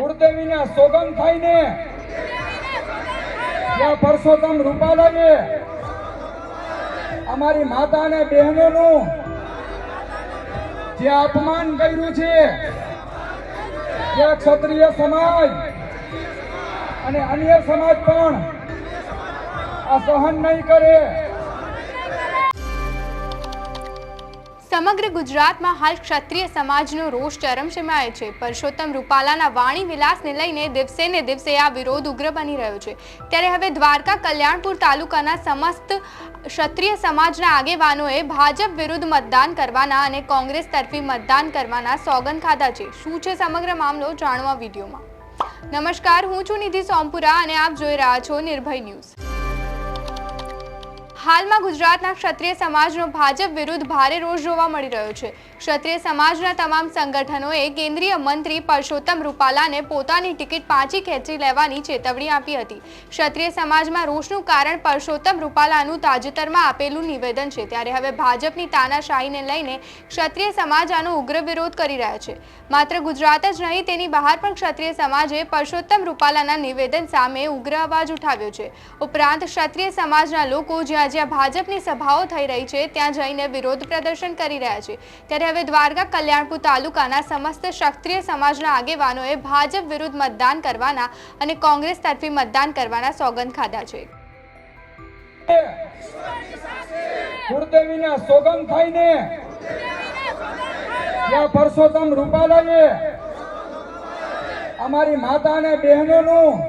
કુળદેવીને સોગંદ ખાઈને ત્યાં પરસોત્તમ રૂપાલાએ અમારી માતા અને બહેનોનું જે અપમાન કર્યું છે ત્યાં ક્ષત્રિય સમાજ અને અન્ય સમાજ પણ આ સહન નહીં કરે. સમગ્ર ગુજરાતમાં હાલ ક્ષત્રિય સમાજનો રોષ ચરમસીમાએ છે. પરસોત્તમ રૂપાલાના વાણી વિલાસને લઈને દિવસે ને દિવસે આ વિરોધ ઉગ્ર બની રહ્યો છે. ત્યારે હવે દ્વારકા કલ્યાણપુર તાલુકાના સમસ્ત ક્ષત્રિય સમાજના આગેવાનોએ ભાજપ વિરુદ્ધ મતદાન કરવાના અને કોંગ્રેસ તરફી મતદાન કરવાના સોગંદ ખાધા છે. શું છે સમગ્ર મામલો જાણવા વિડીયોમાં. નમસ્કાર, હું છું નિધિ સોમપુરા અને આપ જોઈ રહ્યા છો નિર્ભય ન્યૂઝ. હાલમાં ગુજરાતના ક્ષત્રિય સમાજનો ભાજપ વિરુદ્ધ ભારે રોષ જોવા મળી રહ્યો છે. ક્ષત્રિય સમાજના તમામ સંગઠનોએ કેન્દ્રીય મંત્રી પરસોત્તમ રૂપાલાને પોતાની ટિકિટ પાછી ખેંચી લેવાની ચેતવણી આપી હતી. ક્ષત્રિય સમાજમાં રોષનું કારણ પરસોત્તમ રૂપાલાનું તાજેતરમાં આપેલું નિવેદન છે. ત્યારે હવે ભાજપની તાનાશાહીને લઈને ક્ષત્રિય સમાજ આનો ઉગ્ર વિરોધ કરી રહ્યા છે. માત્ર ગુજરાત જ નહીં, તેની બહાર પણ ક્ષત્રિય સમાજે પરસોત્તમ રૂપાલાના નિવેદન સામે ઉગ્ર અવાજ ઉઠાવ્યો છે. ઉપરાંત ક્ષત્રિય સમાજના લોકો જ્યાં જ્યાં ભાજપની સભાઓ થઈ રહી છે, ત્યાં જઈને વિરોધ પ્રદર્શન કરી રહ્યા છે. ત્યારે હવે દ્વારકા કલ્યાણપુર તાલુકાના સમસ્ત ક્ષત્રિય સમાજના આગેવાનોએ ભાજપ વિરુદ્ધ મતદાન કરવાના અને કોંગ્રેસ તરફી મતદાન કરવાના સોગંદ ખાધા છે. અમારી માતા અને બહેનોનું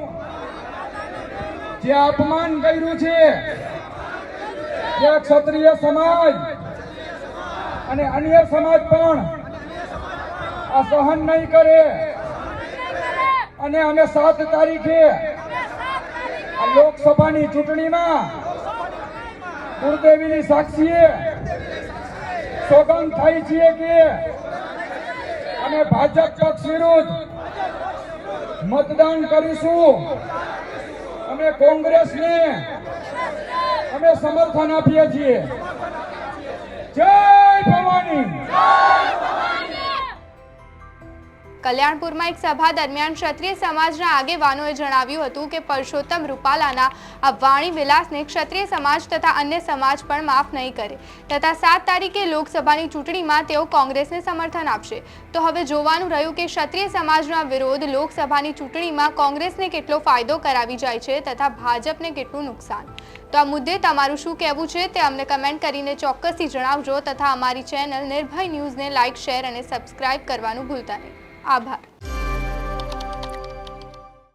જે અપમાન કર્યું છે ક્ષત્રિય સમાજ અને અન્ય સમાજ પણ આ સહન નહીં કરે. અને અમે સાત તારીખે લોકસભાની ચૂંટણીમાં કુળદેવીની સાક્ષીએ સોગંદ થાય છીએ કે અમે ભાજપ પક્ષ વિરુદ્ધ મતદાન કરીશું. અમે કોંગ્રેસને અમે સમર્થન આપીએ છીએ. જય జై భవానీ કલ્યાણપુરમાં એક સભા દરમિયાન ક્ષત્રિય સમાજના આગેવાનોએ જણાવ્યું હતું કે પરસોત્તમ રૂપાલાના આ વાણી વિલાસને ક્ષત્રિય સમાજ તથા અન્ય સમાજ પણ માફ નહીં કરે. તથા સાત તારીખે લોકસભાની ચૂંટણીમાં તેઓ કોંગ્રેસને સમર્થન આપશે. તો હવે જોવાનું રહ્યું કે ક્ષત્રિય સમાજનો વિરોધ લોકસભાની ચૂંટણીમાં કોંગ્રેસને કેટલો ફાયદો કરાવી જાય છે તથા ભાજપને કેટલું નુકસાન. તો આ મુદ્દે તમારું શું કહેવું છે તે અમને કમેન્ટ કરીને ચોક્કસથી જણાવજો તથા અમારી ચેનલ નિર્ભય ન્યૂઝને લાઇક, શેર અને સબસ્ક્રાઇબ કરવાનું ભૂલતા નહીં. આભાર.